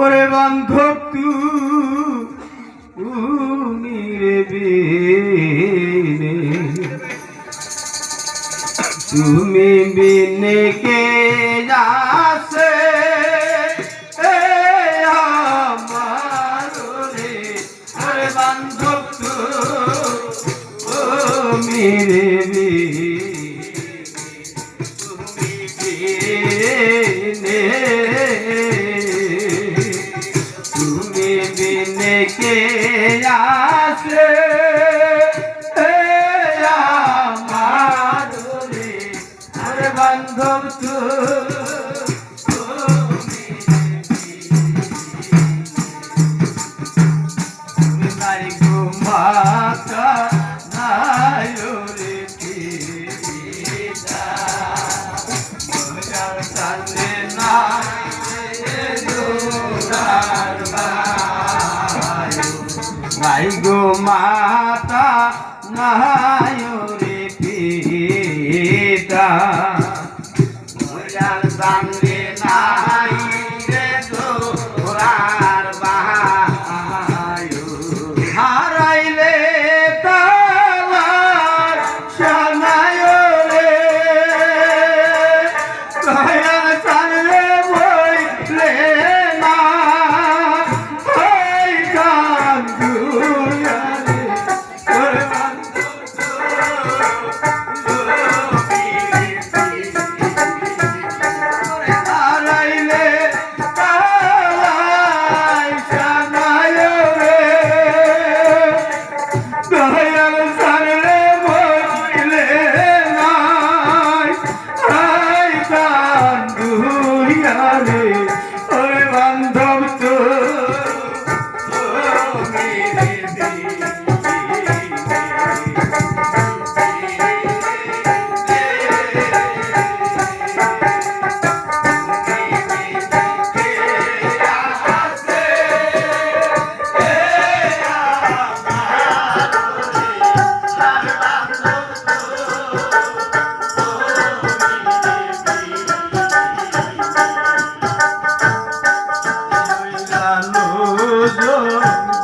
ওরে বান্ধব তুমি রে বিনে। তুমি বিনে কে যা তুমি বিনে কে আসে গো মাতা না love.